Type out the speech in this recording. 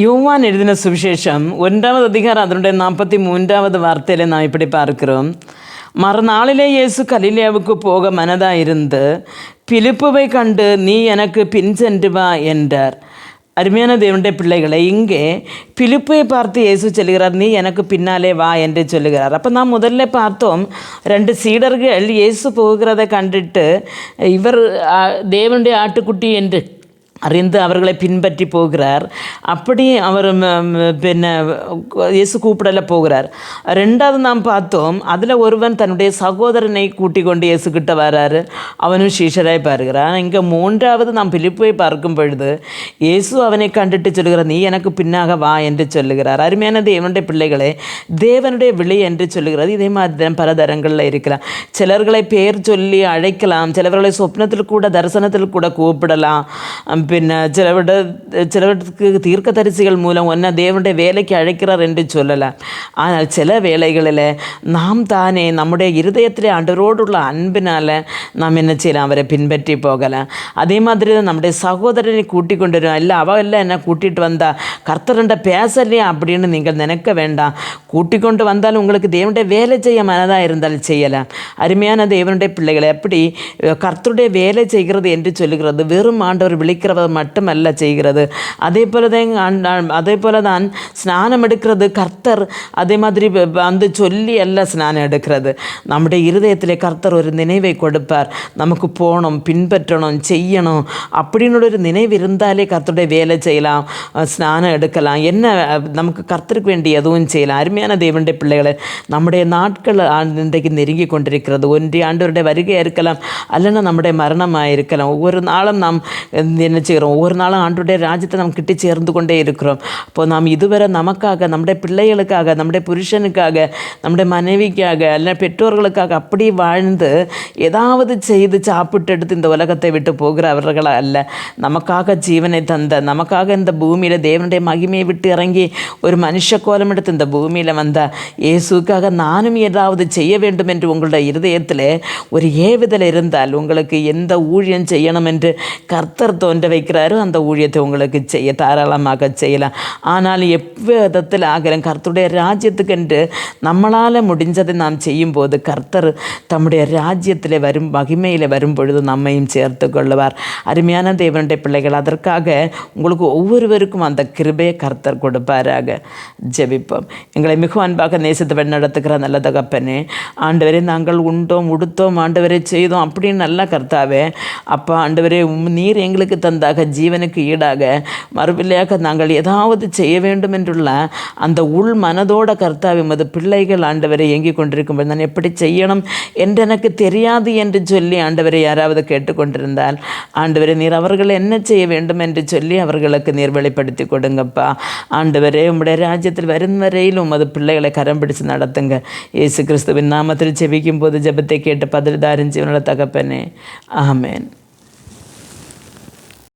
யோவான் எழுதின சுவிசேஷம் ஒன்றாவது அதிகாரம் அதனுடைய நாற்பத்தி மூன்றாவது வார்த்தையில நான் இப்படி பார்க்கிறோம் மறுநாளிலே இயேசு கலிலேயாவுக்கு போக மனதாயிருந்து பிலிப்புவை கண்டு நீ எனக்கு பின் சென்று வா என்றார் அருமையான தேவனுடைய பிள்ளைகளை இங்கே பிலிப்பை பார்த்து இயேசு சொல்லுகிறார் நீ எனக்கு பின்னாலே வா என்று சொல்லுகிறார் அப்போ நான் முதல்ல பார்த்தோம் ரெண்டு சீடர்கள் இயேசு போகிறதை கண்டுட்டு இவர் ஆ, தேவனுடைய ஆட்டுக்குட்டி என்று அறிந்து அவர்களை பின்பற்றி போகிறார். அப்படி அவர் பின்ன இயேசு கூப்பிடல போகிறார். ரெண்டாவது நாம் பார்த்தோம் அதில் ஒருவன் தன்னுடைய சகோதரனை கூட்டிக் கொண்டு இயேசுக்கிட்ட வராரு. அவனும் சீஷராய் பார்க்கிறான். இங்கே மூன்றாவது நாம் பிலிப்பை பார்க்கும் பொழுது இயேசு அவனை கண்டுட்டு சொல்கிறார் நீ எனக்கு பின்னாக வா என்று சொல்லுகிறார். அருமையான தேவனுடைய பிள்ளைகளே தேவனுடைய விழி என்று சொல்லுகிறது. இதே மாதிரி தான் பல தரங்களில் இருக்கலாம் சிலர்களை பேர் சொல்லி அழைக்கலாம். சிலவர்களை சொப்னத்தில் கூட தரிசனத்தில் கூட கூப்பிடலாம். പിന്നെ ചിലവിടെ ചിലവർക്ക് தீர்க்கதரிசிகள் மூலம் ஒன்றை தேவனுடைய வேலைக்கு அழைக்கிறார் என்று சொல்லலாம் ஆனால் சில வேளைகளில் நாம் தானே நம்முடைய இருதயத்திலே ஆண்டவரோடுள்ள அன்பினால் நாம் என்ன செய்யலாம் அவரை பின்பற்றி போகலாம் அதே மாதிரி தான் நம்முடைய சகோதரனை கூட்டிக் கொண்டு வரும் இல்லை அவ இல்லை என்ன கூட்டிகிட்டு வந்தா கர்த்தரண்ட பேசலையா அப்படின்னு நீங்கள் நினைக்க வேண்டாம் கூட்டிக் கொண்டு வந்தாலும் உங்களுக்கு தேவனுடைய வேலை செய்ய மனதாக இருந்தால் செய்யலாம் அருமையான தேவனுடைய பிள்ளைகளை எப்படி கர்த்தருடைய வேலை செய்கிறது என்று சொல்லுகிறது வெறும் ஆண்டவர் விழிக்கிறவர் மட்டுமல்ல செய்கிறது. அதே போல தான் அதே போல தான் ஸ்நானம் எடுக்கிறது கர்த்தர் அதே மாதிரி வந்து சொல்லி அல்ல ஸ்நானம் எடுக்கிறது. நம்முடைய இருதயத்திலே கர்த்தர் ஒரு நினைவை கொடுப்பார். நமக்கு போகணும் பின்பற்றணும் செய்யணும். அப்படின்னு ஒரு நினைவு இருந்தாலே கர்த்தருடைய வேலை செய்யலாம் ஸ்நானம் எடுக்கலாம். என்ன நமக்கு கர்த்தருக்கு வேண்டி எதுவும் செய்யலாம். அருமையான தேவனுடைய பிள்ளைகளை நம்முடைய நாட்கள் இன்றைக்கு நெருங்கி கொண்டிருக்கிறது. ஒன்றிய ஆண்டவருடைய வருகையாக இருக்கலாம் அல்லைன்னா நம்முடைய மரணமாக இருக்கலாம் ஒவ்வொரு நாளும் நாம் என்ன செய்கிறோம் ஒவ்வொரு நாளும் ஆண்டுடைய ராஜ்யத்தை நாம் கிட்டி சேர்ந்து கொண்டே இருக்கிறோம். அப்போ நாம் இதுவரை நமக்காக நம்முடைய பிள்ளைகளுக்காக நம்முடைய புருஷனுக்காக நம்முடைய மனைவிக்காக அல்ல பெற்றோர்களுக்காக அப்படி வாழ்ந்து ஏதாவது செய்து சாப்பிட்டு எடுத்து இந்த உலகத்தை விட்டு போகிற போகிறவர்களா அல்ல. நமக்காக ஜீவனை தந்த நமக்காக இந்த பூமியில் தேவனுடைய மகிமையை விட்டு இறங்கி ஒரு மனுஷ கோலம் எடுத்து இந்த பூமியில் வந்த இயேசுக்காக நானும் ஏதாவது செய்ய வேண்டும் என்று உங்களுடைய இருதயத்தில் ஒரு ஏவுதல் இருந்தால் உங்களுக்கு எந்த ஊழியம் செய்யணும் என்று கர்த்தர் தோன்றவை வைக்கிறாரோ அந்த ஊழியத்தை உங்களுக்கு செய்ய தாராளமாக செய்யலாம். ஆனால் எவ்விதத்தில் ஆகிறேன் கர்த்தருடைய ராஜ்யத்துக்கென்று நம்மளால் முடிஞ்சதை நாம் செய்யும்போது கர்த்தர் தம்முடைய ராஜ்யத்தில் வரும் மகிமையில் வரும் பொழுது நம்மையும் சேர்த்து கொள்ளுவார். அருமையான தேவனுடைய பிள்ளைகள் அதற்காக உங்களுக்கு ஒவ்வொருவருக்கும் அந்த கிருபையை கர்த்தர் கொடுப்பாராக. ஜெபிப்போம். எங்களை மிக அன்பாக நேசித்து வழிநடத்துகிற நல்ல தகப்பனே ஆண்டவரே நாங்கள் உண்டோம் உடுத்தோம் ஆண்டவரை செய்தோம் அப்படின்னு நல்லா கர்த்தாவே அப்பா ஆண்டவரே நீர் எங்களுக்கு தந்தாக ஜீவனுக்கு ஈடாக மறுபிள்ளையாக நாங்கள் ஏதாவது செய்ய வேண்டும் என்றுள்ள அந்த உள் மனதோட கர்த்தாவே மது பிள்ளைகள் ஆண்டவரை இயங்கிக் கொண்டிருக்கும்போது நான் எப்படி செய்யணும் என்று எனக்கு தெரியாது என்று சொல்லி ஆண்டவரை யாராவது கேட்டுக்கொண்டிருந்தால் ஆண்டவரே நீர் அவர்கள் என்ன செய்ய வேண்டும் என்று சொல்லி அவர்களுக்கு நீர் வெளிப்படுத்தி கொடுங்கப்பா. ஆண்டவரே உம்முடைய ராஜ்யத்தில் வரும் வரையில் உமது பிள்ளைகளை கரம் பிடிச்சு நடத்துங்க. இயேசு கிறிஸ்துவின் நாமத்தில் ஜெபிக்கும் போது ஜபத்தை கேட்டு பதில் தாரின் ஜீவனோட தகப்பனே. ஆமேன்.